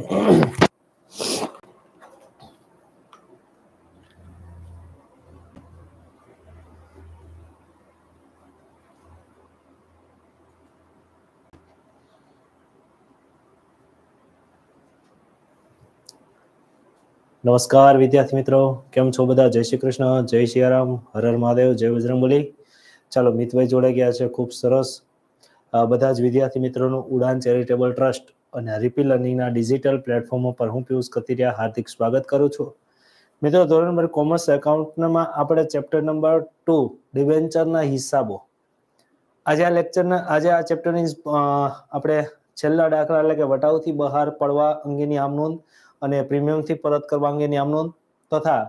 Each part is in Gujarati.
નમસ્કાર વિદ્યાર્થી મિત્રો, કેમ છો બધા? જય શ્રી કૃષ્ણ, જય સિયારામ હર હર મહાદેવ, જય બજરંગબલી ચાલો મિતભાઈ જોડાઈ ગયા છે, ખૂબ સરસ. બધા જ વિદ્યાર્થી મિત્રોનું ઉડાન ચેરિટેબલ ટ્રસ્ટ અને રિપી લર્નિંગના ડિજિટલ પ્લેટફોર્મ પર હું પિયુષ કતિરિયા હાર્દિક સ્વાગત કરું છું. મિત્રો, ધોરણ નંબર કોમર્સ એકાઉન્ટમાં આપણે ચેપ્ટર નંબર ટુ ડિવેન્ચરના હિસાબો. આજે આ લેક્ચરના, આજે આ ચેપ્ટરની આપણે છેલ્લા દાખલા એટલે કે વટાવથી બહાર પડવા અંગેની આમનોંધ અને પ્રીમિયમથી પરત કરવા અંગેની આમનોંધ તથા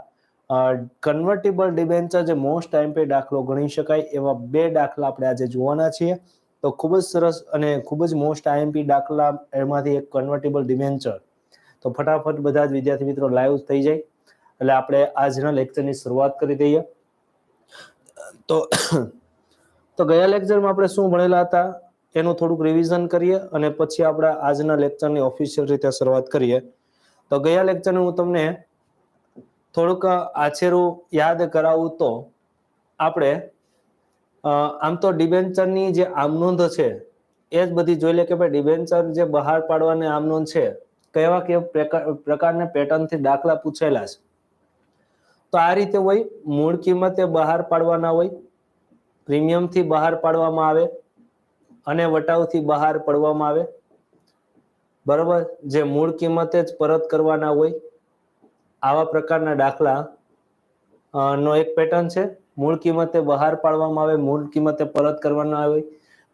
કન્વર્ટેબલ ડિબેન્ચર જે મોસ્ટ ટાઈમ પે દાખલો ગણી શકાય એવા બે દાખલા આપણે આજે જોવાના છીએ. તો ખૂબ જ સરસ અને ખૂબ જ મોસ્ટ આઈએમપી દાખલા એમાંથી એક કન્વર્ટેબલ ડિવેન્ચર તો ફટાફટ બધા જ વિદ્યાર્થી મિત્રો લાઈવ થઈ જાય. એટલે આપણે આજના લેક્ચરની શરૂઆત કરી દઈએ. તો તો ગયા લેક્ચરમાં આપણે શું ભણેલા હતા એનું થોડુંક રિવિઝન કરીએ અને પછી આપણે આજના લેક્ચરની ઓફિશિયલ રીતે શરૂઆત કરીએ. તો ગયા લેક્ચરને હું તમને થોડુંક આછેરું યાદ કરાવું તો આપણે આમ તો ડિબેન્ચરની જે આમનોંધ છે, એ જ બધી જોઈ લે કે ભાઈ ડિબેન્ચર જે બહાર પાડવાની આમનોંધ છે, કેવા પ્રકાર- પ્રકારના પેટર્નથી દાખલા પૂછેલા છે. તો આ રીતે હોય, મૂળ કિંમતે બહાર પાડવાના હોય, પ્રીમિયમથી બહાર પાડવામાં આવે, અને વટાવથી બહાર પાડવામાં આવે. બરોબર, જે મૂળ કિંમતે જ પરત કરવાના હોય, આવા પ્રકારના દાખલા નો એક પેટર્ન છે. મૂળ કિંમતે બહાર પાડવામાં આવે, મૂળ કિંમતે પરત કરવાના આવે,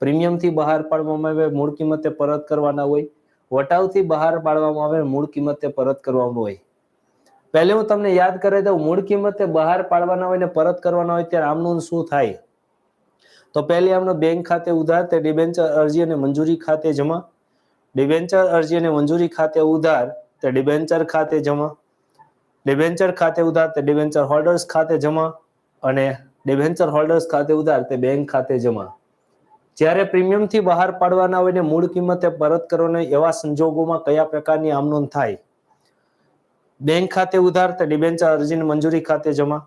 પ્રીમિયમથી બહાર પાડવામાં આવે, મૂળ કિંમતે પરત કરવાના હોય, વટાવથી બહાર પાડવામાં આવે, મૂળ કિંમતે પરત કરવામાં હોય. પહેલે હું તમને યાદ કરાવી દઉં, મૂળ કિંમતે બહાર પાડવાના હોય ને પરત કરવાના હોય ત્યારે આમનું શું થાય? તો પહેલી આમનો બેંક ખાતે ઉધાર, તે ડિબેન્ચર અરજી અને મંજૂરી ખાતે જમા. ડિબેન્ચર અરજી અને મંજૂરી ખાતે ઉધાર, તે ડિબેન્ચર ખાતે જમા. ડિબેન્ચર ખાતે ઉધાર, તે ડિબેન્ચર હોલ્ડર્સ ખાતે જમા. અને ડિબેન્ચર હોલ્ડર્સ ખાતે ઉધાર તે બેંક ખાતે જમા. જ્યારે પ્રીમિયમથી બહાર પાડવાના હોય ને મૂળ કિંમતે પરત કરવાના એવા સંજોગોમાં કયા પ્રકારની આમનોંધ થાય? બેંક ખાતે ઉધાર તે ડિબેન્ચર અરજીની મંજૂરી ખાતે જમા.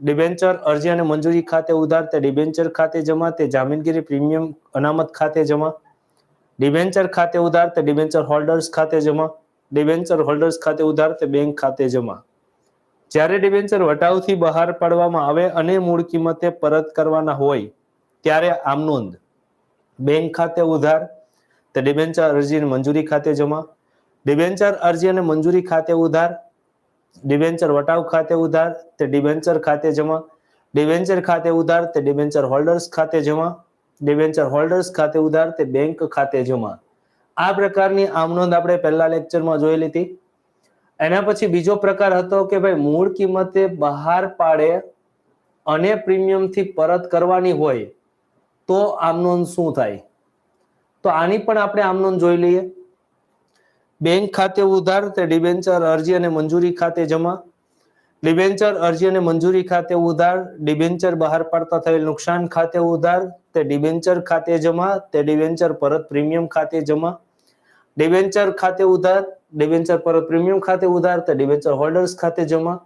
ડિબેન્ચર અરજી અને મંજૂરી ખાતે ઉધાર તે ડિબેન્ચર ખાતે જમા તે જામીનગીરી પ્રીમિયમ અનામત ખાતે જમા. ડિબેન્ચર ખાતે ઉધાર તે ડિબેન્ચર હોલ્ડર્સ ખાતે જમા. ડિબેન્ચર હોલ્ડર્સ ખાતે ઉધાર તે બેંક ખાતે જમા. જ્યારે ડિબેન્ચર વટાવથી બહાર પાડવામાં આવે અને મૂળ કિંમતે પરત કરવાના હોય, ત્યારે આમ નોંધ. બેંક ખાતે ઉધાર, તે ડિબેન્ચર અરજી મંજૂરી ખાતે જમા. ડિબેન્ચર અરજી અને મંજૂરી ખાતે ઉધાર, ડિબેન્ચર વટાવ ખાતે ઉધાર, તે ડિબેન્ચર ખાતે જમા. ડિબેન્ચર ખાતે ઉધાર, તે ડિબેન્ચર હોલ્ડર્સ ખાતે જમા. ડિબેન્ચર હોલ્ડર્સ ખાતે ઉધાર, તે બેંક ખાતે જમા. આ પ્રકારની આમ નોંધ આપણે પહેલા લેક્ચરમાં જોયેલી હતી. એના પછી બીજો પ્રકાર હતો કે ભાઈ મૂળ કિંમતે બહાર પાડે અને પ્રીમિયમથી પરત કરવાની હોય તો આમ નોંધ શું થાય? તો આની પણ આપણે આમ નોંધ જોઈ લઈએ. બેંક ખાતે ઉધાર તે ડિબેન્ચર અરજી અને મંજૂરી ખાતે જમા. ડિબેન્ચર અરજી અને મંજૂરી ખાતે ઉધાર, ડિબેન્ચર બહાર પાડતા થયેલ નુકસાન ખાતે ઉધાર, તે ડિબેન્ચર ખાતે જમા, તે ડિબેન્ચર પરત પ્રીમિયમ ખાતે જમા. ડિબેન્ચર ખાતે ઉધાર ડિબેન્ચર પર પ્રીમિયમ ખાતે ઉધાર તે ડિબેન્ચર હોલ્ડર્સ ખાતે જમા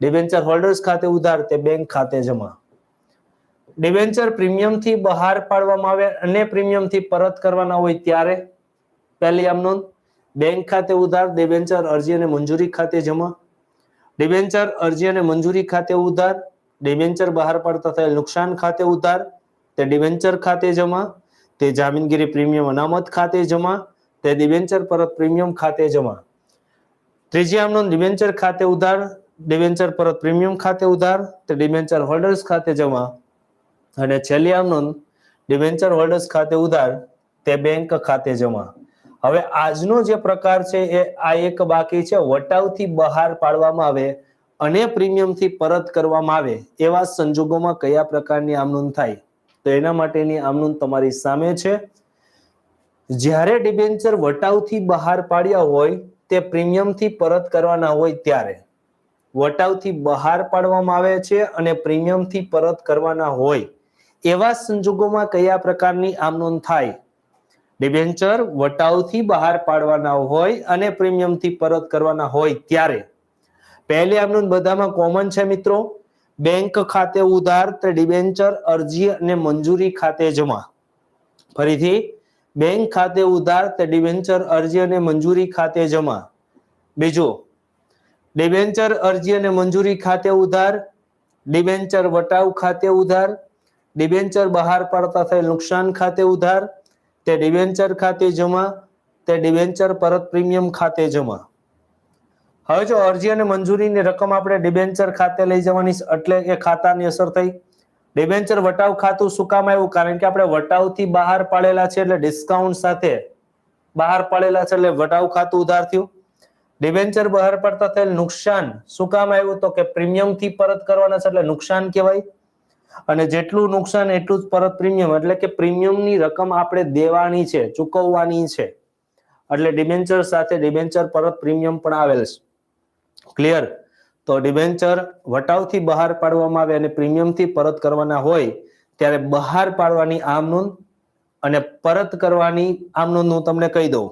ડિબેન્ચર હોલ્ડર્સ ખાતે ઉધાર તે બેંક ખાતે જમા. ડિબેન્ચર પ્રીમિયમથી બહાર પાડવામાં આવે અને પ્રીમિયમથી પરત કરવાના હોય ત્યારે, પહેલી આમ નોંધ બેંક ખાતે ઉધાર ડિબેન્ચર અરજી અને મંજૂરી ખાતે જમા. ડિબેન્ચર અરજી અને મંજૂરી ખાતે ઉધાર ડિબેન્ચર બહાર પાડતા થયેલ નુકસાન ખાતે ઉધાર, તે ડિબેન્ચર ખાતે જમા, તે જામીનગીરી પ્રીમિયમ અનામત ખાતે જમા તે ડિબેન્ચર પરત પ્રીમિયમ ખાતે જમા. ત્રીજી આમનો ડિબેન્ચર ખાતે ઉધાર ડિબેન્ચર પરત પ્રીમિયમ ખાતે ઉધાર, તે ડિબેન્ચર હોલ્ડર્સ ખાતે જમા. અને છેલ્લી આમનો ડિબેન્ચર હોલ્ડર્સ ખાતે ઉધાર, તે બેંક ખાતે જમા. હવે આજનો જે પ્રકાર છે એ આ એક બાકી છે. વટાવથી બહાર પાડવામાં આવે અને પ્રીમિયમથી પરત કરવામાં આવે એવા સંજોગોમાં કયા પ્રકારની આમનોંધ થાય? તો એના માટેની આમનોંધ તમારી સામે છે. જ્યારે ડિબેન્ચર વટાવથી બહાર પાડ્યા હોય, તે પ્રીમિયમથી પરત કરવાના હોય ત્યારે. વટાવથી બહાર પાડવામાં આવે છે અને પ્રીમિયમથી પરત કરવાના હોય, એવા સંજોગોમાં કયા પ્રકારની આમનોંધ થાય? ડિબેન્ચર વટાવથી બહાર પાડવાના હોય અને પ્રીમિયમથી પરત કરવાના હોય ત્યારે. પહેલી આમનું બધામાં કોમન છે મિત્રો. બેંક ખાતે ઉધાર, તે ડિબેન્ચર અરજી અને મંજૂરી ખાતે જમા. ફરીથી બેંક ખાતે ઉધાર તે ડિબેન્ચર અરજી અને મંજૂરી ખાતે જમા? બીજો, ડિબેન્ચર અરજી અને મંજૂરી ખાતે ઉધાર, ડિબેન્ચર વટાવ ખાતે ઉધાર, ડિબેન્ચર બહાર પાડતા થયેલ નુકસાન ખાતે ઉધાર, તે ડિબેન્ચર ખાતે જમા, તે ડિબેન્ચર પરત પ્રીમિયમ ખાતે જમા. હવે જો અરજી અને મંજૂરીની રકમ આપણે ડિબેન્ચર ખાતે લઈ જવાની એટલે એ ખાતાની અસર થઈ. ડિબેન્ચર વટાવ ખાતું શું કામ આવ્યું? કારણ કે આપણે વટાવથી બહાર પાડેલા છે એટલે ડિસ્કાઉન્ટ સાથે બહાર પાડેલા છે એટલે વટાવ ખાતું ઉધાર થયું. ડિબેન્ચર બહાર પડતા થયેલ નુકસાન શું કામ આવ્યું? તો કે પ્રીમિયમથી પરત કરવાના છે એટલે નુકસાન કહેવાય. અને જેટલું નુકસાન એટલું જ પરત પ્રીમિયમ. એટલે કે પ્રીમિયમની રકમ આપણે દેવાની છે, ચૂકવવાની છે. એટલે ડિબેન્ચર સાથે ડિબેન્ચર પરત પ્રીમિયમ પણ આવેલ છે. ક્લિયર તો ડિબેન્ચર વટાવથી બહાર પાડવામાં આવે અને પ્રીમિયમથી પરત કરવાના હોય, ત્યારે બહાર પાડવાની આમ નોંધ અને પરત કરવાની આમ નોંધ હું તમને કહી દઉં.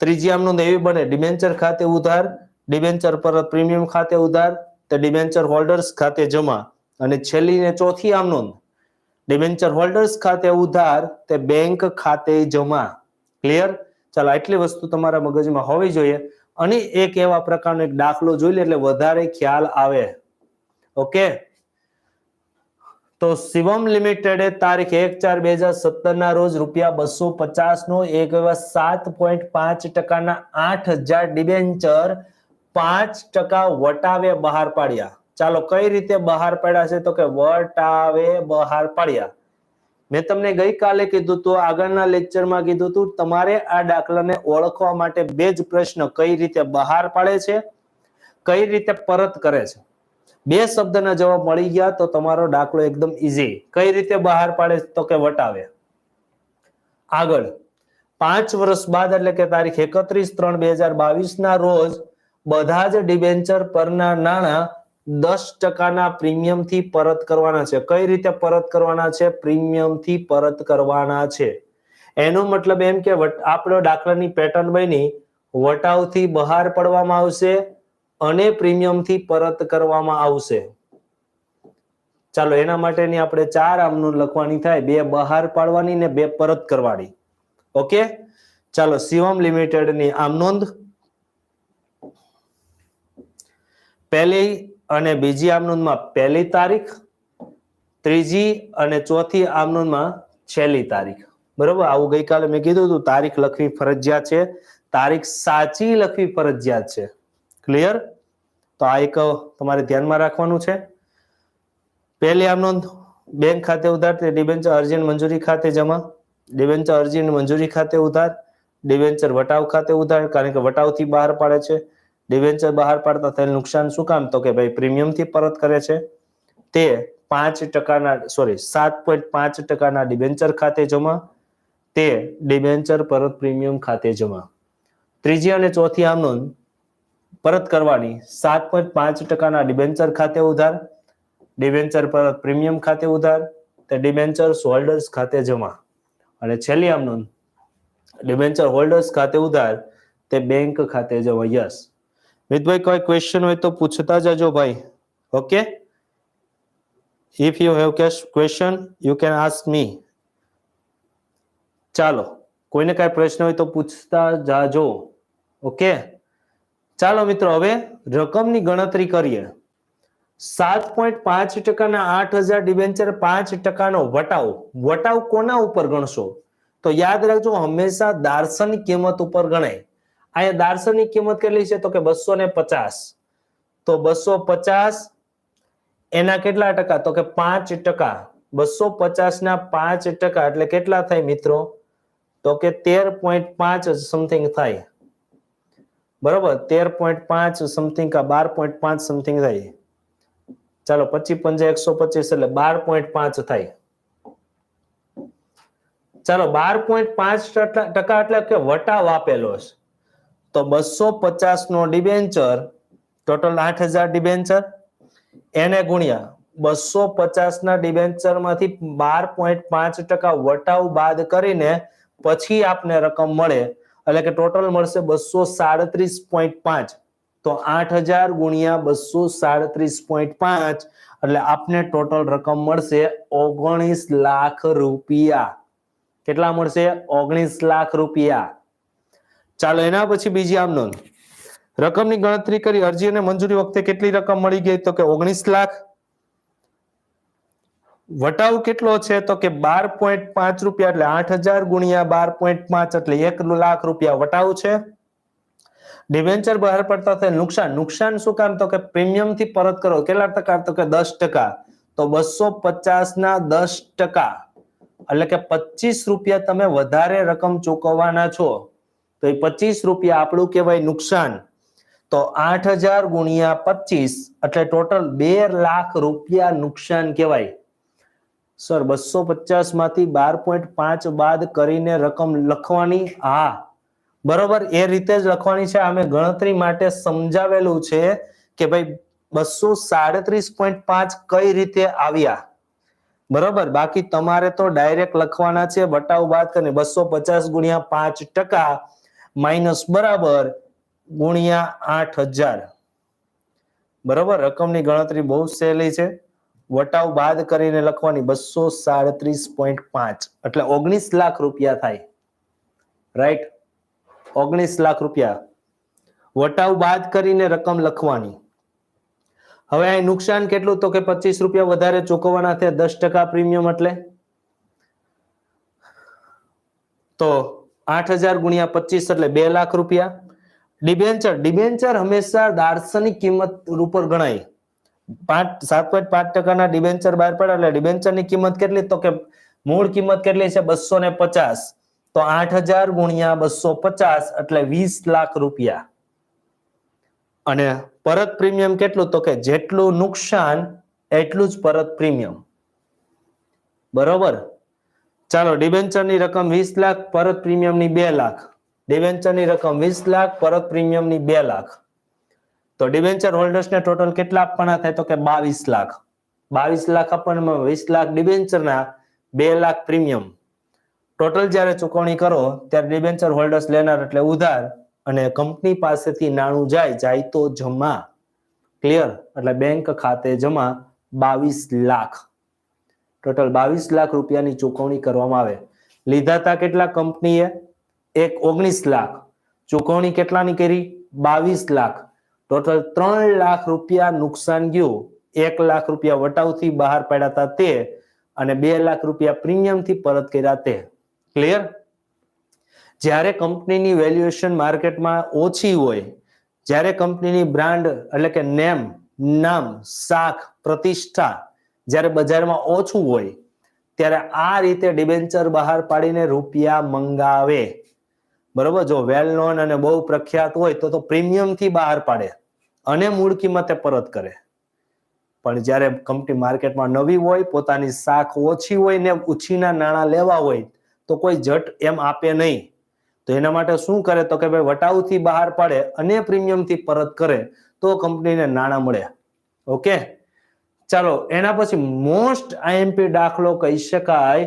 ત્રીજી આમ નોંધ એવી બને ડિબેન્ચર ખાતે ઉધાર ડિબેન્ચર પરત પ્રીમિયમ ખાતે ઉધાર, તે ડિબેન્ચર હોલ્ડર્સ ખાતે જમા. અને છેલ્લી ને ચોથી આમ નોંધ ડિબેન્ચર હોલ્ડર્સ ખાતે ઉધાર, તે બેંક ખાતે જમા. ક્લિયર ચાલો, આટલી વસ્તુ તમારા મગજમાં હોવી જોઈએ. અને એક એવા પ્રકારનો એક દાખલો જોઈ લે એટલે વધારે ખ્યાલ આવે. ઓકે? તો શિવમ લિમિટેડે તારીખ એક ચાર બે હજાર સત્તર ના રોજ રૂપિયા બસો પચાસ નો એક એવા સાત પોઈન્ટ પાંચ ટકાના આઠ હજાર ડિબેન્ચર પાંચ ટકા વટાવે બહાર પાડ્યા. ચાલો કઈ રીતે બહાર પાડ્યા છે તો કે વટાવે બહાર પાડ્યા? મેં તમને ગઈકાલે કીધું હતું આગળના લેક્ચરમાં કીધું હતું તમારે આ દાખલાને ઓળખવા માટે બે જ પ્રશ્ન કઈ રીતે બહાર પાડે છે, કઈ રીતે પરત કરે છે. બે શબ્દના જવાબ મળી ગયા તો તમારો દાખલો એકદમ ઈઝી કઈ રીતે બહાર પાડે તો કે વટાવે. આગળ. પાંચ વર્ષ બાદ, એટલે કે તારીખ એકત્રીસ ત્રણ બે હજાર બાવીસ ના રોજ, બધા જ ડિબેન્ચર પરના નાણાં દસ ટકાના પ્રીમિયમથી પરત કરવાના છે. કઈ રીતે પરત કરવાના છે? પ્રીમિયમથી પરત કરવાના છે. એનો મતલબ એમ કે આપણો દાખલાની પેટર્ન બની, વટાવથી બહાર પડવામાં આવશે અને પ્રીમિયમથી પરત કરવામાં આવશે. ચાલો, એના માટેની આપણે ચાર આમનું લખવાની થાય. બે બહાર પાડવાની ને બે પરત કરવાની. ઓકે? ચાલો, શિવમ લિમિટેડની આમ નોંધ. પહેલી અને બીજી આમનોંધમાં પહેલી તારીખ, ત્રીજી અને ચોથી આમનોંધમાં છેલ્લી તારીખ. બરોબર? આવું ગઈકાલે મેં કીધું હતું, તારીખ લખવી ફરજિયાત છે. તારીખ સાચી લખવી ફરજિયાત છે. ક્લિયર તો આ એક તમારે ધ્યાનમાં રાખવાનું છે. પહેલી આમનોંધ, બેંક ખાતે ઉધાર, તે ડિબેન્ચર અરજી મંજૂરી ખાતે જમા. ડિબેન્ચર અરજી મંજૂરી ખાતે ઉધાર. ડિબેન્ચર વટાવ ખાતે ઉધાર, કારણ કે વટાવથી બહાર પાડે છે. ડિબેન્ચર બહાર પાડતા થયેલ નુકસાન શું કામ? તો કે ભાઈ પ્રીમિયમથી પરત કરે છે. તે પાંચ ટકાના સોરી સાત પોઈન્ટ પાંચ ટકાના ડિવેન્ચર ખાતે જમા. તે ડિબેન્ચર પરત પ્રીમિયમ ખાતે જમા. ત્રીજી અને ચોથી આમનોન પરત કરવાની સાત પોઈન્ટ પાંચ ટકાના ડિબેન્ચર ખાતે ઉધાર. ડિબેન્ચર પરત પ્રીમિયમ ખાતે ઉધાર. તે ડિબેન્ચર હોલ્ડર્સ ખાતે જમા. અને છેલ્લી આમનોન ડિબેન્ચર હોલ્ડર્સ ખાતે ઉધાર. તે બેંક ખાતે જમા. યસ મિતભાઈ કોઈ ક્વેશ્ચન હોય તો પૂછતા જજો ભાઈ. Okay if you have question you can ask me ચાલો, કોઈને કાંઈ પ્રશ્ન હોય તો પૂછતા જાજો. ઓકે ચાલો મિત્રો, હવે રકમની ગણતરી કરીએ. સાત પોઈન્ટ પાંચ ટકાના આઠ હજાર ડિબેન્ચર પાંચ ટકાનો વટાવ. વટાવ કોના ઉપર ગણશો? તો યાદ રાખજો, હંમેશા દાર્શનિક કિંમત ઉપર ગણાય. અહીંયા દાર્શનિક કિંમત કેટલી છે? તો કે બસો ને પચાસ. તો બસો પચાસ એના કેટલા ટકા? તો કે પાંચ ટકા. બસો પચાસ ના પાંચ ટકા એટલે કેટલા થાય મિત્રો? તો કે તેર પોઈન્ટ પાંચ સમથિંગ થાય. બરોબર? તેર પોઈન્ટ પાંચ સમથિંગ કા બાર પોઈન્ટ પાંચ સમથિંગ થાય. ચાલો, પચીસ પંજા એકસો પચીસ એટલે બાર પોઈન્ટ પાંચ થાય. ચાલો, બાર પોઈન્ટ પાંચ ટકા એટલે કે વટાવ આપેલો છે. તો બસો પચાસ નો ડિબેન્ચર ટોટલ આઠ હજાર ડિબેન્ચર એને ગુણ્યા બસો પચાસ ના ડિબેન્ચરમાંથી બાર પોઈન્ટ પાંચ ટકા વટાવ બાદ કરીને પછી આપને રકમ મળે. એટલે કે ટોટલ મળશે બસો સાડત્રીસ પોઈન્ટ પાંચ. તો આઠ હજાર ગુણ્યા બસો સાડત્રીસ પોઈન્ટ પાંચ, એટલે આપને ટોટલ રકમ મળશે ઓગણીસ લાખ રૂપિયા. કેટલા મળશે? ઓગણીસ લાખ રૂપિયા. ચાલો એના પછી બીજી આમ નોંધ. રકમની ગણતરી કરી અરજી અને મંજૂરી વખતે કેટલી રકમ મળી ગઈ? તો કે ઓગણીસ લાખ. વટાવ કેટલો છે? તો કે બાર પોઈન્ટ પાંચ રૂપિયા એટલે આઠ હજાર ગુણ્યા બાર પોઈન્ટ પાંચ એટલે એક લાખ રૂપિયા વટાવ છે. ડિવેન્ચર બહાર પડતા થાય નુકસાન. નુકસાન શું કામ? તો કે પ્રીમિયમથી પરત કરો. કેટલા ટકા? તો કે દસ ટકા. તો બસો પચાસ ના દસ ટકા. એટલે કે પચીસ રૂપિયા તમે વધારે રકમ ચૂકવવાના છો. તો એ પચીસ રૂપિયા આપણું કહેવાય નુકસાન. તો આઠ હજાર ગુણ્યા પચીસ, એટલે ટોટલ બે લાખ રૂપિયા નુકસાન કહેવાય. સર, બસો પચાસમાંથી બાર પોઈન્ટ પાંચ બાદ કરીને રકમ લખવાની? હા. બરોબર, એ રીતે જ લખવાની છે. અમે ગણતરી માટે સમજાવેલું છે કે ભાઈ બસો સાડત્રીસ પોઈન્ટ પાંચ કઈ રીતે આવ્યા? બરોબર, બાકી તમારે તો ડાયરેક્ટ લખવાના છે. બટાવ બાદ કરીને બસો પચાસ ગુણ્યા પાંચ ટકા. માઇનસ બરાબર ગુણ્યા આઠ હજાર. બરોબર? રકમની ગણતરી બહુ સહેલી છે. વટાવ બાદ કરીને લખવાની બસો સાડત્રીસ પોઈન્ટ પાંચ. એટલે ઓગણીસ લાખ રૂપિયા થાય. રાઈટ? ઓગણીસ લાખ રૂપિયા. વટાવ બાદ કરીને રકમ લખવાની. હવે અહીં નુકસાન કેટલું? તો કે પચીસ રૂપિયા વધારે ચૂકવવાના થયા દસ ટકા પ્રીમિયમ એટલે? તો આઠ હજાર ગુણ્યા પચીસ એટલે બે લાખ રૂપિયા. ડિબેન્ચર ડિબેન્ચર હંમેશા દાર્શનિક કિંમત ઉપર ગણાય. પાંચ, સાત પોઈન્ટ પાંચ ટકાના ડિબેન્ચર બહાર પડે એટલે ડિબેન્ચરની કિંમત કેટલી? તો કે મૂળ કિંમત કેટલી છે? બસો ને પચાસ. તો આઠ હજાર ગુણ્યા બસો પચાસ એટલે વીસ લાખ રૂપિયા. અને પરત પ્રીમિયમ કેટલું? તો કે જેટલું નુકસાન, એટલું જ પરત પ્રીમિયમ. બરોબર? ચાલો ડિબેન્ચરની રકમ વીસ લાખ, પરત પ્રીમિયમની બે લાખ. ડિબેન્ચરની રકમ વીસ લાખ, પરત પ્રીમિયમની બે લાખ. તો ડિબેન્ચર હોલ્ડર્સને ટોટલ કેટલા આપવાના થાય? તો કે બાવીસ લાખ. બાવીસ લાખ આપવાના વીસ લાખ ડિબેન્ચરના બે લાખ પ્રીમિયમ ટોટલ જ્યારે ચૂકવણી કરો, ત્યારે ડિબેન્ચર હોલ્ડર્સ લેનાર એટલે ઉધાર અને કંપની પાસેથી નાણું જાય જાય તો જમા. ક્લિયર એટલે બેંક ખાતે જમા બાવીસ લાખ. ટોટલ બાવીસ લાખ રૂપિયાની ચૂકવણી કરવામાં આવે. લીધા હતા કેટલા કંપનીએ? એક ઓગણીસ લાખ. ચૂકવણી કેટલાની કરી? બાવીસ લાખ. ટોટલ ત્રણ લાખ રૂપિયા નુકસાન ગયું. એક લાખ રૂપિયા વટાવથી બહાર પાડ્યા તે અને બે લાખ રૂપિયા પ્રીમિયમથી પરત કર્યા તે. ક્લિયર જ્યારે કંપનીની વેલ્યુએશન માર્કેટમાં ઓછી હોય, જ્યારે કંપનીની બ્રાન્ડ એટલે કે નેમ, નામ, શાખ, પ્રતિષ્ઠા જ્યારે બજારમાં ઓછું હોય, ત્યારે આ રીતે ડિબેન્ચર બહાર પાડીને રૂપિયા મંગાવે. બરોબર? જો વેલ નોન અને બહુ પ્રખ્યાત હોય, તો તો પ્રીમિયમથી બહાર પાડે અને મૂળ કિંમતે પરત કરે. પણ જ્યારે કંપની માર્કેટમાં નવી હોય, પોતાની શાખ ઓછી હોય ને ઉછીના નાણાં લેવા હોય, તો કોઈ જટ એમ આપે નહીં. તો એના માટે શું કરે? તો કે ભાઈ વટાવથી બહાર પાડે અને પ્રીમિયમથી પરત કરે, તો કંપનીને નાણાં મળે. ઓકે ચાલો, એના પછી મોસ્ટ આઈએમપી દાખલો કહી શકાય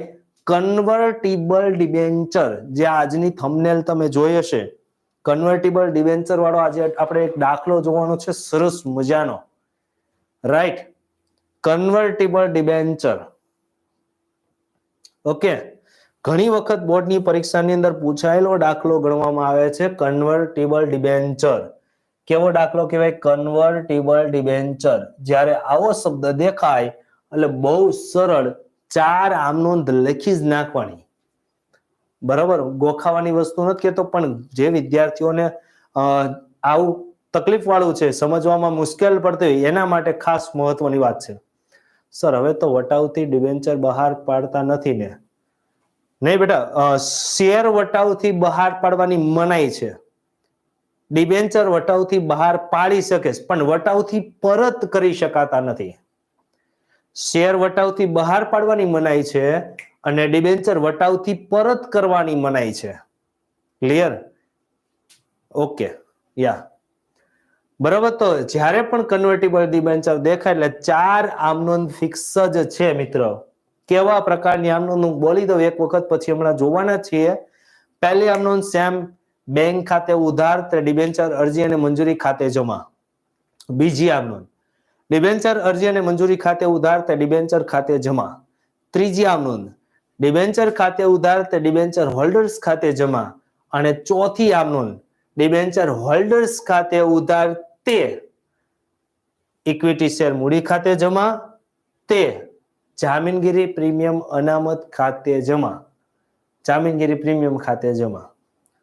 કન્વર્ટિબલ ડિબેન્ચર જે આજની થંબનેલ તમે જોઈ હશે. કન્વર્ટિબલ ડિબેન્ચર વાળો આજે આપણે એક દાખલો જોવાનો છે, સરસ મજાનો. રાઈટ કન્વર્ટિબલ ડિબેન્ચર ઓકે ઘણી વખત બોર્ડની પરીક્ષાની અંદર પૂછાયેલો દાખલો ગણવામાં આવે છે કન્વર્ટિબલ ડિબેન્ચર કેવો દાખલો કહેવાય? કન્વર્ટેબલ ડિબેન્ચર જ્યારે આવો શબ્દ દેખાય, એટલે બહુ સરળ ચાર આમ નોંધ લખી જ નાખવાની. બરાબર? ગોખાવાની વસ્તુ નથી કેતો, પણ જે વિદ્યાર્થીઓને આવું તકલીફ વાળું છે, સમજવામાં મુશ્કેલ પડતી હોય, એના માટે ખાસ મહત્વની વાત છે. સર, હવે તો વટાવથી ડિબેન્ચર બહાર પાડતા નથી ને. નહીં બેટા શેર વટાવથી બહાર પાડવાની મનાઈ છે. ડિબેન્ચર વટાવથી બહાર પાડી શકે પણ વટાવથી પરત કરી શકાતા નથી. શેર વટાવથી બહાર પાડવાની મનાઈ છે અને ડિબેન્ચર વટાવથી પરત કરવાની મનાઈ છે. ક્લિયર ઓકે યા બરાબર, તો જ્યારે પણ કન્વર્ટિબલ ડિબેન્ચર દેખાય એટલે ચાર આમનોન ફિક્સ જ છે મિત્રો. કેવા પ્રકારની આમનોન? હું બોલી દઉં એક વખત, પછી હમણાં જોવાના છીએ. પહેલી આમ નોંધ સેમ બેંક ખાતે ઉધાર તે ડિબેન્ચર, અરજી અને મંજૂરી ખાતે જમા. બીજી આમનોન ડિબેન્ચર, અરજી અને મંજૂરી ખાતે ઉધાર તે ડિબેન્ચર ખાતે જમા. ત્રીજી આમનોન ડિબેન્ચર ખાતે ઉધાર તે ડિબેન્ચર હોલ્ડર્સ ખાતે જમા. અને ચોથી આમનોન ડિબેન્ચર હોલ્ડર્સ ખાતે ઉધાર તે ઇક્વિટી શેર મૂડી ખાતે જમા. તે જામીનગીરી પ્રીમિયમ અનામત ખાતે જમા. જામીનગીરી પ્રીમિયમ ખાતે જમા.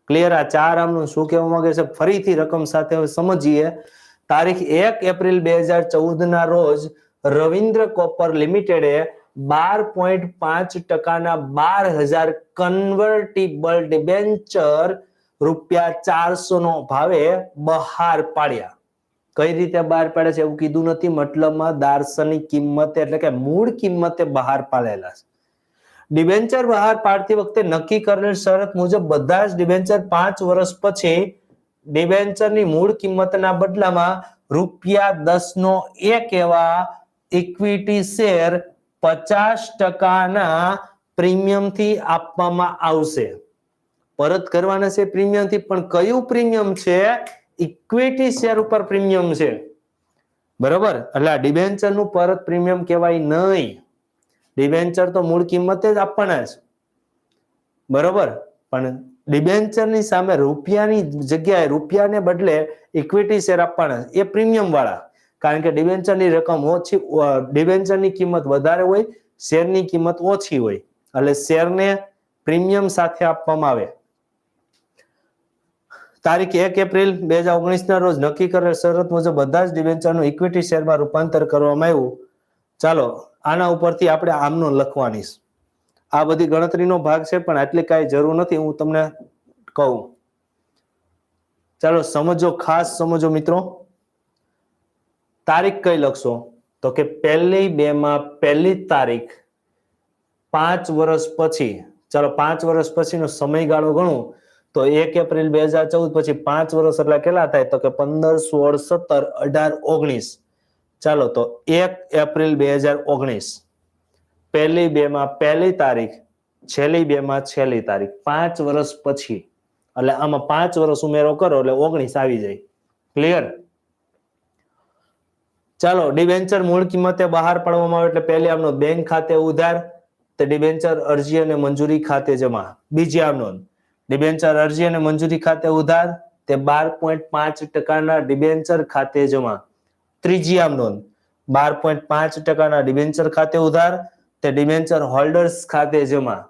ક્લિયર આ ચાર આમનું શું કહેવા માંગે છે? ફરીથી રકમ સાથે હવે સમજીએ. તારીખ એક એપ્રિલ બે હજાર ચૌદ ના રોજ રવિન્દ્ર કોપર લિમિટેડે બાર પોઈન્ટ પાંચ ટકાના બાર હજાર કન્વર્ટિબલ ડિબેન્ચર રૂપિયા ચારસો નો ભાવે બહાર પાડ્યા. કઈ રીતે બહાર પાડે છે? એવું કીધું નથી. મતલબમાં દાર્શનિક કિંમતે એટલે કે મૂળ કિંમતે બહાર પાડેલા છે. ડિબેન્ચર બહાર પાડતી વખતે નક્કી કરેલ શરત મુજબ બધા જ ડિબેન્ચર પાંચ વર્ષ પછી ડિબેન્ચરની મૂળ કિંમતના બદલામાં રૂપિયા દસ નો એક એવા ઇક્વિટી શેર પચાસ ટકાના પ્રીમિયમથી આપવામાં આવશે. પરત કરવાના છે પ્રીમિયમથી, પણ કયું પ્રીમિયમ છે? ઇક્વિટી શેર ઉપર પ્રીમિયમ છે. બરોબર? એટલે ડિબેન્ચરનું પરત પ્રીમિયમ કહેવાય નહીં. ડિબેન્ચર તો મૂળ કિંમતે જ આપવાના છે બરોબર? પણ ડિબેન્ચરની સામે રૂપિયાની જગ્યાએ, રૂપિયાને બદલે ઇક્વિટી શેર આપવાના એ પ્રીમિયમ વાળા. કારણ કે ડિબેન્ચરની રકમ ઓછી ડિબેન્ચરની કિંમત વધારે હોય શેરની કિંમત ઓછી હોય. એટલે શેરને પ્રીમિયમ સાથે આપવામાં આવે. તારીખ એક એપ્રિલ બે હજાર ઓગણીસ ના રોજ નક્કી કરેલ શરત મુજબ બધા જ ડિબેન્ચરનું ઇક્વિટી શેરમાં રૂપાંતર કરવામાં આવ્યું. ચાલો, આના ઉપરથી આપણે આમનો લખવાની આ બધી ગણતરીનો ભાગ છે, પણ આટલી કાંઈ જરૂર નથી, હું તમને કહું. ચાલો, સમજો, ખાસ સમજો મિત્રો. તારીખ કઈ લખશો? તો કે પહેલી બે માં પહેલી તારીખ, પાંચ વર્ષ પછી. ચાલો, પાંચ વર્ષ પછીનો સમયગાળો ગણું. તો એક એપ્રિલ બે હજાર ચૌદ પછી પાંચ વર્ષ એટલે કેટલા થાય? તો કે પંદર, સોળ, સત્તર, અઢાર, ઓગણીસ. ચાલો તો એક એપ્રિલ બે હજાર ઓગણીસ. પહેલી બે માં પહેલી તારીખ, છેલ્લી બે માં છેલ્લી તારીખ, પાંચ વર્ષ પછી. એટલે આમાં પાંચ વર્ષ ઉમેરો કરો એટલે ઓગણીસ આવી જાય. ક્લિયર ચાલો ડિબેન્ચર મૂળ કિંમતે બહાર પાડવામાં આવે એટલે પહેલી આમનો બેંક ખાતે ઉધાર, તે ડિબેન્ચર અરજી અને મંજૂરી ખાતે જમા. બીજી આમ નોંધ ડિબેન્ચર અરજી અને મંજૂરી ખાતે ઉધાર, તે બાર પોઈન્ટ પાંચ ટકાના ડિબેન્ચર ખાતે જમા. ત્રીજી આમ નોંધ બાર પોઈન્ટ પાંચ ટકાના ડિબેન્ચર ખાતે ઉધાર તે ડિબેન્ચર હોલ્ડર્સ ખાતે જમા.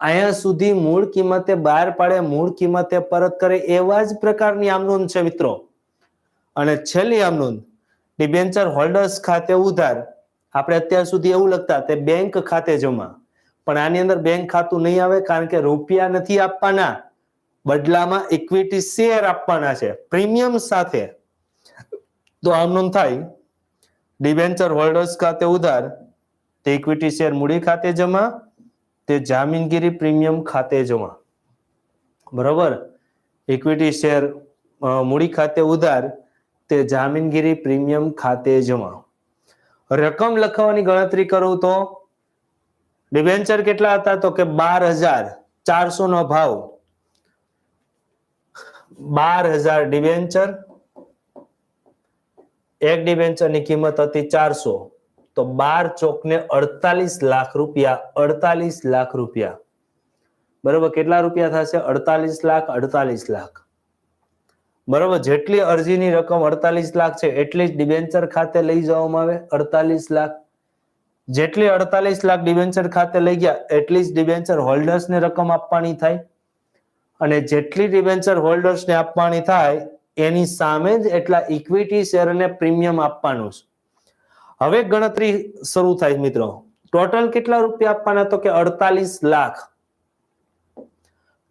અહીંયા સુધી મૂળ કિંમતે બહાર પાડે મૂળ કિંમતે પરત કરે એવા જ પ્રકારની આમ નોંધ છે મિત્રો. અને છેલ્લી આમ નોંધ ડિબેન્ચર હોલ્ડર્સ ખાતે ઉધાર. આપણે અત્યાર સુધી એવું લખતા તે બેંક ખાતે જમા. પણ આની અંદર બેંક ખાતું નહીં આવે કારણ કે રૂપિયા નથી આપવાના. બદલામાં ઇક્વિટી શેર આપવાના છે. પ્રીમિયમ સાથે. તો આમ નોંધ થાય. ડિબેન્ચર હોલ્ડર્સ ખાતે ઉધાર, તે ઇક્વિટી શેર મૂડી ખાતે જમા, તે જામીનગીરી પ્રીમિયમ ખાતે જમા. બરોબર? ઇક્વિટી શેર મૂડી ખાતે ઉધાર, તે જામીનગીરી પ્રીમિયમ ખાતે જમા. રકમ લખવાની ગણતરી કરું તો ડિબેન્ચર કેટલા હતા? તો કે બાર હજાર ચારસો નો ભાવ. બાર હજાર ડિબેન્ચર એક ડિબેન્ચરની કિંમત હતી ચારસો. તો બાર ચોકને અડતાલીસ લાખ રૂપિયા, અડતાલીસ લાખ રૂપિયા. બરોબર, કેટલા રૂપિયા થશે? અડતાલીસ લાખ અડતાલીસ લાખ. બરોબર, જેટલી અરજીની રકમ અડતાલીસ લાખ છે, એટલી જ ડિબેન્ચર ખાતે લઈ જવામાં આવે, અડતાલીસ લાખ. જેટલી અડતાલીસ લાખ ડિબેન્ચર ખાતે લઈ ગયા, એટલી જ ડિબેન્ચર હોલ્ડર્સને રકમ આપવાની થાય. અને જેટલી ડિબેન્ચર હોલ્ડર્સને આપવાની થાય એની સામે જ એટલા ઇક્વિટી શેરને પ્રીમિયમ આપવાનું છે. હવે ગણતરી શરૂ થાય મિત્રો. ટોટલ કેટલા રૂપિયા આપવાના તો કે અડતાલીસ લાખ.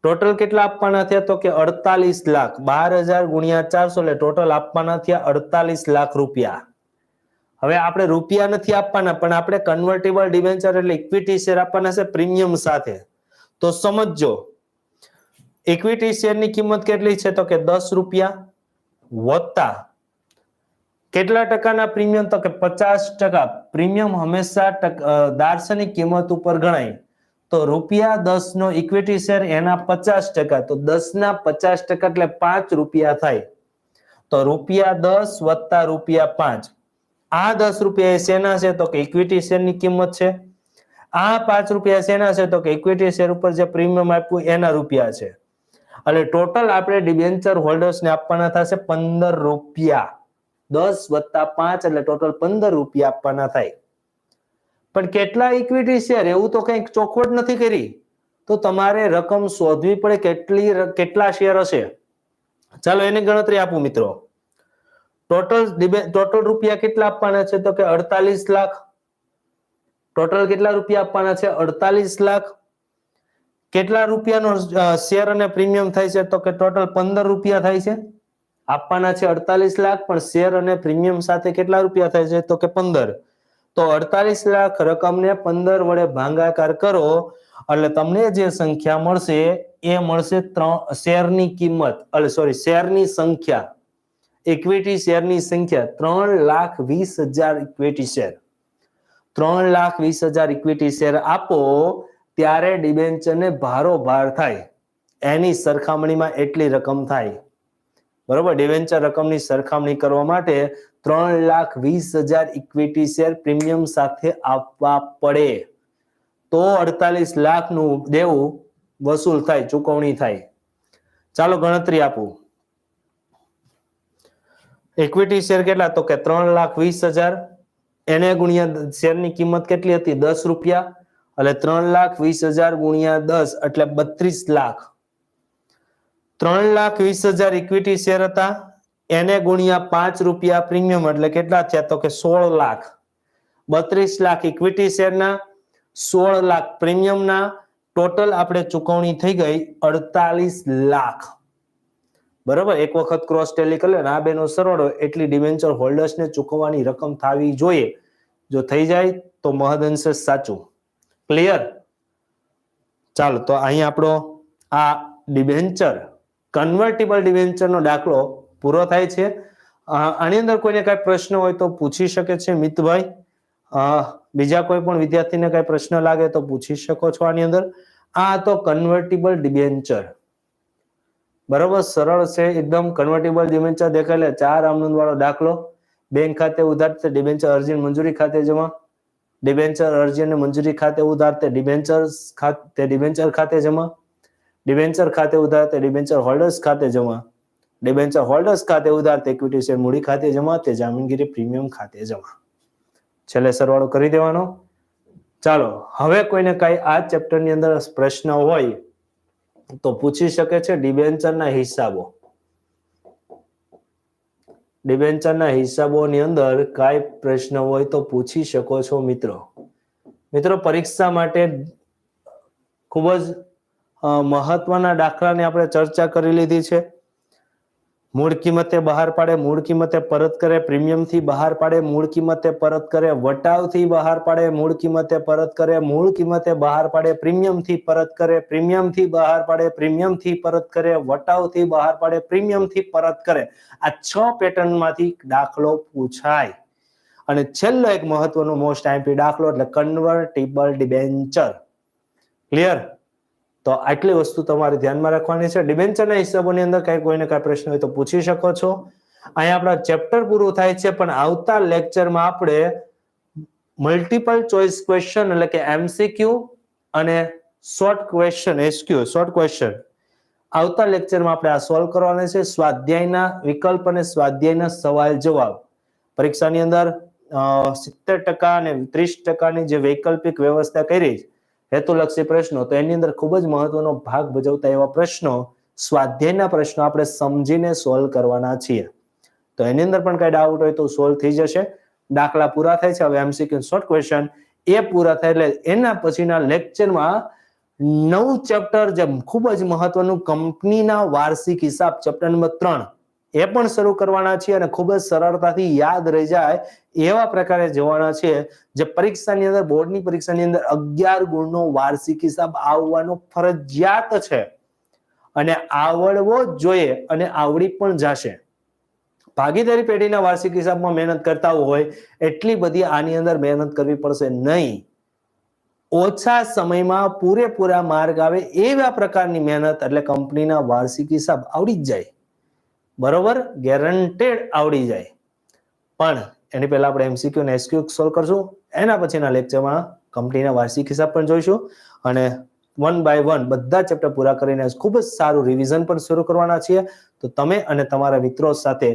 ટોટલ કેટલા આપવાના થયા તો કે અડતાલીસ લાખ. બાર હજાર ગુણ્યા ચારસો એટલે ટોટલ આપવાના થયા અડતાલીસ લાખ રૂપિયા. હવે આપણે રૂપિયા નથી આપવાના, પણ આપણે કન્વર્ટેબલ ડિબેન્ચર એટલે ઇક્વિટી શેર આપવાના છે પ્રીમિયમ સાથે. તો સમજજો. ઇક્વિટી શેરની કિંમત કેટલી છે તો કે દસ રૂપિયા. વત્તા કેટલા ટકાના પ્રીમિયમ? તો કે પચાસ ટકા. પ્રીમિયમ હંમેશા દાર્શનિક કિંમત ઉપર ગણાય. તો રૂપિયા દસ નો ઇક્વિટી શેર એના પચાસ ટકા. તો દસ ના પચાસ ટકા એટલે પાંચ રૂપિયા થાય. તો રૂપિયા દસ વત્તા રૂપિયા પાંચ. આ દસ રૂપિયા શેના છે? તો કે ઇક્વિટી શેરની કિંમત છે. આ પાંચ રૂપિયા શેના છે? તો કે ઇક્વિટી શેર ઉપર જે પ્રીમિયમ આપ્યું એના રૂપિયા છે. એટલે ટોટલ આપણે ડિબેન્ચર હોલ્ડર્સને આપવાના થશે પંદર રૂપિયા. દસ વત્તા પાંચ એટલે ટોટલ પંદર રૂપિયા આપવાના થાય. પણ કેટલા ઇક્વિટી શેર એવું તો કંઈક ચોખવટ નથી કરી. તો તમારે રકમ શોધવી પડે કેટલી કેટલા શેર હશે. ચાલો એની ગણતરી આપું મિત્રો. ટોટલ ટોટલ રૂપિયા કેટલા આપવાના છે? તો કે અડતાલીસ લાખ. ટોટલ કેટલા રૂપિયા આપવાના છે? અડતાલીસ લાખ. કેટલા રૂપિયાનો શેર અને પ્રીમિયમ થાય છે? તો કે ટોટલ પંદર રૂપિયા થાય છે. આપવાના છે અડતાલીસ લાખ, પણ શેર અને પ્રીમિયમ સાથે કેટલા રૂપિયા થાય છે? તો કે પંદર. તો અડતાલીસ લાખ રકમને પંદર વડે ભાંગાકાર કરો, એટલે તમને જે સંખ્યા મળશે, એ મળશે ત્રણ, શેરની કિંમત એટલે સોરી શેરની સંખ્યા. ઇક્વિટી શેરની સંખ્યા, ત્રણ લાખ વીસ હજાર ઇક્વિટી શેર ત્રણ લાખ વીસ હજાર ઇક્વિટી શેર આપો ત્યારે ડિબેન્ચરને ભારોભાર થાય. એની સરખામણીમાં એટલી રકમ થાય. બરોબર? ડિવેન્ચર રકમની સરખામણી કરવા માટે ત્રણ લાખ વીસ હજાર ઇક્વિટી શેર પ્રીમિયમ સાથે આપવા પડે. તો અડતાલીસ લાખનું દેવું વસૂલ થાય, ચૂકવણી થાય. ચાલો ગણતરી આપું. ઇક્વિટી શેર કેટલા? તો કે ત્રણ લાખ વીસ હજાર. એને ગુણ્યા શેરની કિંમત કેટલી હતી? દસ રૂપિયા. એટલે ત્રણ લાખ વીસ હજાર ગુણ્યા દસ, એટલે બત્રીસ લાખ. ત્રણ લાખ વીસ હજાર ઇક્વિટી શેર હતા. એને ગુણ્યા પાંચ રૂપિયા પ્રીમિયમ એટલે કેટલા થયા તો કે સોળ લાખ. બત્રીસ લાખ ઇક્વિટી શેરના સોળ લાખ પ્રીમિયમના ટોટલ આપણે ચૂકવણી થઈ ગઈ અડતાલીસ લાખ. બરોબર? એક વખત ક્રોસ ટેલી કરે આ બેનો સરવાળો એટલી ડિવેન્ચર હોલ્ડર્સને ચૂકવવાની રકમ થવી જોઈએ. જો થઈ જાય તો મહદઅંશે સાચું. ક્લિયર ચાલો, તો અહીં આપણો આ ડિબેન્ચર કન્વર્ટિબલ ડિબેન્ચરનો દાખલો પૂરો થાય છે. આની અંદર કોઈને કાંઈ પ્રશ્ન હોય તો પૂછી શકે છે મિતભાઈ. બીજા કોઈ પણ વિદ્યાર્થીને કાંઈ પ્રશ્ન લાગે તો પૂછી શકો છો આની અંદર. આ તો કન્વર્ટિબલ ડિબેન્ચર બરોબર, સરળ છે, એકદમ કન્વર્ટિબલ ડિબેન્ચર દેખાય. ચાર આમનંદ વાળો દાખલો. બેંક ખાતે ઉધાર ડિબેન્ચર અરજી, મંજૂરી ખાતે જમા. ડિબેન્ચર અરજી અને મંજૂરી ખાતે ઉધાર તે ડિબેન્ચર ખાતે ડિબેન્ચર ખાતે જમા. ડિબેન્ચર ખાતે ઉધાર તે ડિબેન્ચર હોલ્ડર્સ ખાતે જમા. ડિબેન્ચર હોલ્ડર્સ ખાતે ઉધાર તે ઇક્વિટી શેર મૂડી ખાતે જમા, તે જામીનગીરી પ્રીમિયમ ખાતે જમા. છેલ્લે સરવાળો કરી દેવાનો. ચાલો, હવે કોઈને કઈ આ ચેપ્ટરની અંદર પ્રશ્ન હોય, તો પૂછી શકે છે ડિબેન્ચરના હિસાબો. ડિબેન્ચરના હિસાબોની અંદર કાંઈ પ્રશ્ન હોય તો પૂછી શકો છો મિત્રો. મિત્રો, પરીક્ષા માટે ખૂબ જ મહત્વના દાખલાની આપણે ચર્ચા કરી લીધી છે. મૂળ કિંમતે બહાર પાડે, મૂળ કિંમતે પરત કરે, પ્રીમિયમથી બહાર પાડે, મૂળ કિંમતે પરત કરે, વટાવથી બહાર પાડે, મૂળ કિંમતે પરત કરે, મૂળ કિંમતે બહાર પાડે, પ્રીમિયમથી પરત કરે, પ્રીમિયમથી બહાર પાડે, પ્રીમિયમથી પરત કરે, વટાવથી બહાર પાડે, પ્રીમિયમથી પરત કરે. આ છ પેટર્નમાંથી દાખલો પૂછાય. અને છેલ્લો એક મહત્વનો મોસ્ટ આઈમ્પી દાખલો એટલે કન્વર્ટેબલ ડિબેન્ચર ક્લિયર તો આટલી વસ્તુ તમારે ધ્યાનમાં રાખવાની છે. ડિબેન્ચરના હિસાબોની અંદર કઈ કોઈને કઈ પ્રશ્ન હોય તો પૂછી શકો છો. અહીંયા આપણા ચેપ્ટર પૂરું થાય છે, પણ આવતા લેક્ચરમાં આપણે મલ્ટિપલ ચોઇસ ક્વેશ્ચન એટલે કે એમસીક્યુ અને short question SQ short question. આવતા લેક્ચરમાં આપણે આ સોલ્વ કરવાના છે. સ્વાધ્યાયના વિકલ્પ અને સ્વાધ્યાયના સવાલ જવાબ. પરીક્ષાની અંદર સિત્તેર ટકા અને ત્રીસ ટકાની જે વૈકલ્પિક વ્યવસ્થા કરી છે હેતુલક્ષી પ્રશ્નો, તો એની અંદર ખૂબ જ મહત્વનો ભાગ ભજવતા એવા પ્રશ્નો, સ્વાધ્યાયના પ્રશ્નો આપણે સમજીને સોલ્વ કરવાના છીએ. તો એની અંદર પણ કઈ ડાઉટ હોય તો સોલ્વ થઈ જશે. દાખલા પૂરા થાય છે. હવે એમસીક્યુ શોર્ટ ક્વેશ્ચન એ પૂરા થાય એટલે એના પછીના લેક્ચરમાં નવું ચેપ્ટર જે ખૂબ જ મહત્વનું કંપનીના વાર્ષિક હિસાબ ચેપ્ટર નંબર ત્રણ. એ પણ શરૂ કરવાના છીએ અને ખૂબ જ સરળતાથી યાદ રહી જાય એવા પ્રકારે જવાના છે જે પરીક્ષાની અંદર, બોર્ડની પરીક્ષાની અંદર અગિયાર ગુણનો વાર્ષિક હિસાબ આવવાનો ફરજિયાત છે. અને આવડવો જ જોઈએ અને આવડી પણ જશે. ભાગીદારી પેઢીના વાર્ષિક હિસાબમાં મહેનત કરતા હોય એટલી બધી આની અંદર મહેનત કરવી પડશે નહીં. ઓછા સમયમાં પૂરેપૂરા માર્ગ આવે એવા પ્રકારની મહેનત એટલે કંપનીના વાર્ષિક હિસાબ આવડી જ જાય. બરોબર? ગેરંટેડ આવડી જાય. પણ એની પહેલા આપણે એમસીક્યુ ને એસક્યુ સોલ્વ કરશું. એના પછીના લેક્ચરમાં કંપનીના વાર્ષિક હિસાબ પણ જોઈશું. અને વન બાય વન બધા ચેપ્ટર પૂરા કરીને ખૂબ જ સારું રિવિઝન પણ શરૂ કરવાના છીએ. તો તમે અને તમારા મિત્રો સાથે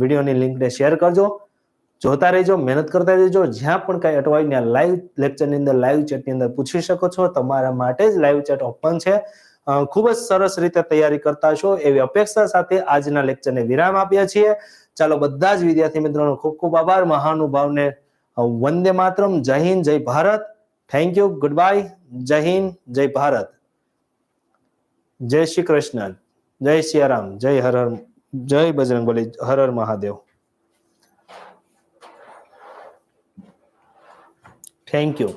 વિડીયોની લિંકને શેર કરજો. જોતા રહેજો, મહેનત કરતા રહેજો. જ્યાં પણ કાંઈ અટવાય ત્યાં લાઈવ લેક્ચરની અંદર લાઈવ ચેટની અંદર પૂછી શકો છો. તમારા માટે જ લાઈવ ચેટ ઓપન છે. ખૂબ જ સરસ રીતે તૈયારી કરતા છો એવી અપેક્ષા સાથે આજના લેક્ચરને વિરામ આપ્યા છીએ. ચાલો બધા જ વિદ્યાર્થી મિત્રોનો ખૂબ ખૂબ આભાર. મહાનુભાવને વંદે માતરમ. જય હિન્દ, જય Bharat. Thank you good bye જય હિન્દ, જય ભારત. જય શ્રી કૃષ્ણ. જય સિયારામ. જય હર હર, જય બજરંગબલી હર હર મહાદેવ. Thank you